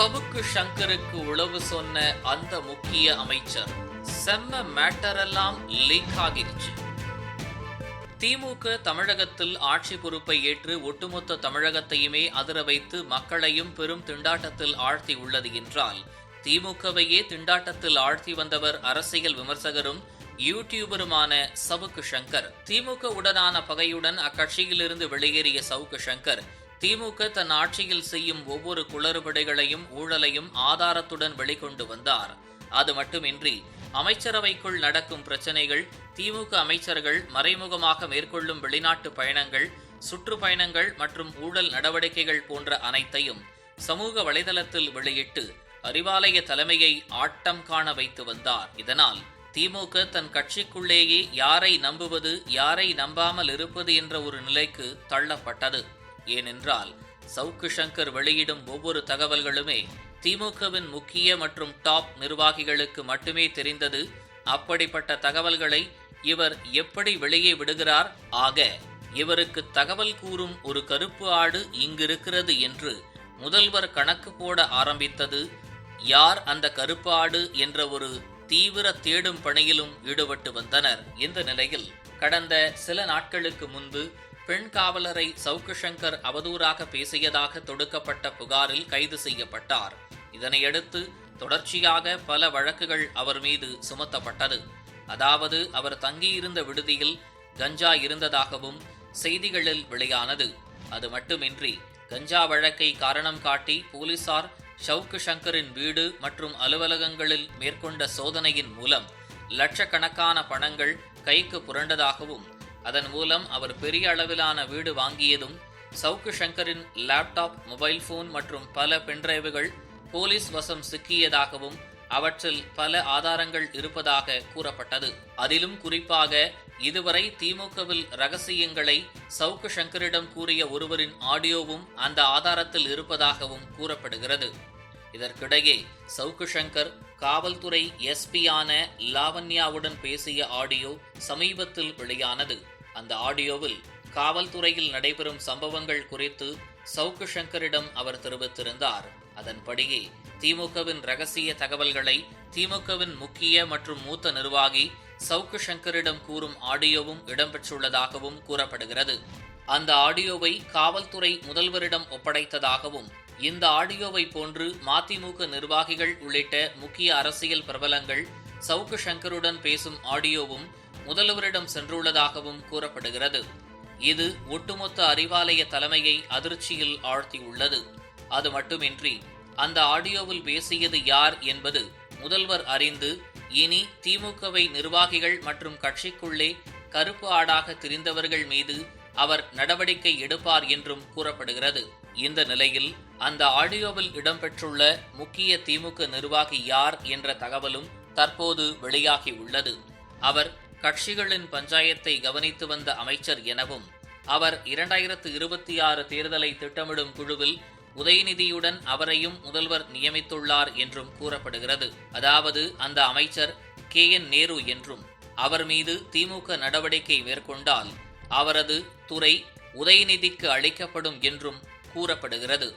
சவுக்கு சங்கருக்கு உளவு சொன்ன அந்த முக்கிய அமைச்சர் செம்ம மேட்டரெல்லாம் லீக் ஆகிருச்சு. திமுக தமிழகத்தில் ஆட்சி பொறுப்பை ஏற்று ஒட்டுமொத்த தமிழகத்தையுமே அதிர வைத்து மக்களையும் பெரும் திண்டாட்டத்தில் ஆழ்த்தி உள்ளது என்றால் திமுகவையே திண்டாட்டத்தில் ஆழ்த்தி வந்தவர் அரசியல் விமர்சகரும் யூடியூபருமான சவுக்கு சங்கர். திமுக உடனான பகையுடன் அக்கட்சியிலிருந்து வெளியேறிய சவுக்கு சங்கர் திமுக தன் ஆட்சியில் செய்யும் ஒவ்வொரு குளறுபடிகளையும் ஊழலையும் ஆதாரத்துடன் வெளிக்கொண்டு வந்தார். அது மட்டுமின்றி அமைச்சரவைக்குள் நடக்கும் பிரச்சனைகள் திமுக அமைச்சர்கள் மறைமுகமாக மேற்கொள்ளும் வெளிநாட்டு பயணங்கள் சுற்றுப்பயணங்கள் மற்றும் ஊழல் நடவடிக்கைகள் போன்ற அனைத்தையும் சமூக வலைதளத்தில் வெளியிட்டு அறிவாலய தலைமையை ஆட்டம் காண வைத்து வந்தார். இதனால் திமுக தன் கட்சிக்குள்ளேயே யாரை நம்புவது யாரை நம்பாமல் இருப்பது என்ற ஒரு நிலைக்கு தள்ளப்பட்டது. ஏனென்றால் சவுக்கு சங்கர் வெளியிடும் ஒவ்வொரு தகவல்களுமே திமுகவின் முக்கிய மற்றும் டாப் நிர்வாகிகளுக்கு மட்டுமே தெரிந்தது. அப்படிப்பட்ட தகவல்களை இவர் எப்படி வெளியே விடுகிறார்? ஆக இவருக்கு தகவல் கூறும் ஒரு கருப்பு ஆடு இங்கிருக்கிறது என்று முதல்வர் கணக்கு போட ஆரம்பித்தது. யார் அந்த கருப்பு ஆடு என்ற ஒரு தீவிர தேடும் பணியிலும் ஈடுபட்டு வந்தனர் இந்த நிலையில் கடந்த சில நாட்களுக்கு முன்பு பெண் காவலரை சவுக்கு சங்கர் அவதூறாக பேசியதாக தொடுக்கப்பட்ட புகாரில் கைது செய்யப்பட்டார். இதனையடுத்து தொடர்ச்சியாக பல வழக்குகள் அவர் மீது சுமத்தப்பட்டது. அதாவது அவர் தங்கியிருந்த விடுதியில் கஞ்சா இருந்ததாகவும் செய்திகளில் வெளியானது. அது மட்டுமின்றி கஞ்சா வழக்கை காரணம் காட்டி போலீசார் ஷவுக்கு சங்கரின் வீடு மற்றும் அலுவலகங்களில் மேற்கொண்ட சோதனையின் மூலம் லட்சக்கணக்கான பணங்கள் கைக்கு புரண்டதாகவும் அதன் மூலம் அவர் பெரிய அளவிலான வீடு வாங்கியதும் சவுக்கு சங்கரின் லேப்டாப் மொபைல் போன் மற்றும் பல பென்டிரைவுகள் போலீஸ் வசம் சிக்கியதாகவும் அவற்றில் பல ஆதாரங்கள் இருப்பதாக கூறப்பட்டது. அதிலும் குறிப்பாக இதுவரை திமுகவில் ரகசியங்களை சவுக்கு சங்கரிடம் கூறிய ஒருவரின் ஆடியோவும் அந்த ஆதாரத்தில் இருப்பதாகவும் கூறப்படுகிறது. இதற்கிடையே சவுக்கு சங்கர் காவல்துறை எஸ்பியான லாவண்யாவுடன் பேசிய ஆடியோ சமீபத்தில் வெளியானது. அந்த ஆடியோவில் காவல்துறையில் நடைபெறும் சம்பவங்கள் குறித்து சவுக்கு சங்கரிடம் அவர் தெரிவித்திருந்தார். அதன்படியே திமுகவின் ரகசிய தகவல்களை திமுகவின் முக்கிய மற்றும் மூத்த நிர்வாகி சவுக்கு சங்கரிடம் கூறும் ஆடியோவும் இடம்பெற்றுள்ளதாகவும் கூறப்படுகிறது. அந்த ஆடியோவை காவல்துறை முதல்வரிடம் ஒப்படைத்ததாகவும் இந்த ஆடியோவை போன்று மதிமுக நிர்வாகிகள் உள்ளிட்ட முக்கிய அரசியல் பிரபலங்கள் சவுக்கு சங்கருடன் பேசும் ஆடியோவும் முதல்வரிடம் சென்றுள்ளதாகவும் கூறப்படுகிறது. இது ஒட்டுமொத்த அறிவாலய தலைமையை அதிர்ச்சியில் ஆழ்த்தியுள்ளது. அது மட்டுமின்றி அந்த ஆடியோவில் பேசியது யார் என்பது முதல்வர் அறிந்து இனி திமுகவை நிர்வாகிகள் மற்றும் கட்சிக்குள்ளே கருப்பு ஆடாக திரிந்தவர்கள் மீது அவர் நடவடிக்கை எடுப்பார் என்றும் கூறப்படுகிறது. இந்த நிலையில் அந்த ஆடியோவில் இடம்பெற்றுள்ள முக்கிய திமுக நிர்வாகி யார் என்ற தகவலும் தற்போது வெளியாகி உள்ளது அவர் கட்சிகளின் பஞ்சாயத்தை கவனித்து வந்த அமைச்சர் எனவும் அவர் இரண்டாயிரத்து இருபத்தி ஆறு தேர்தலை திட்டமிடும் குழுவில் உதயநிதியுடன் அவரையும் முதல்வர் நியமித்துள்ளார் என்றும் கூறப்படுகிறது. அதாவது அந்த அமைச்சர் கே. என். நேரு என்றும் அவர் மீது திமுக நடவடிக்கை மேற்கொண்டால் அவரது துறை உதயநிதிக்கு அளிக்கப்படும் என்றும் கூறப்படுகிறது.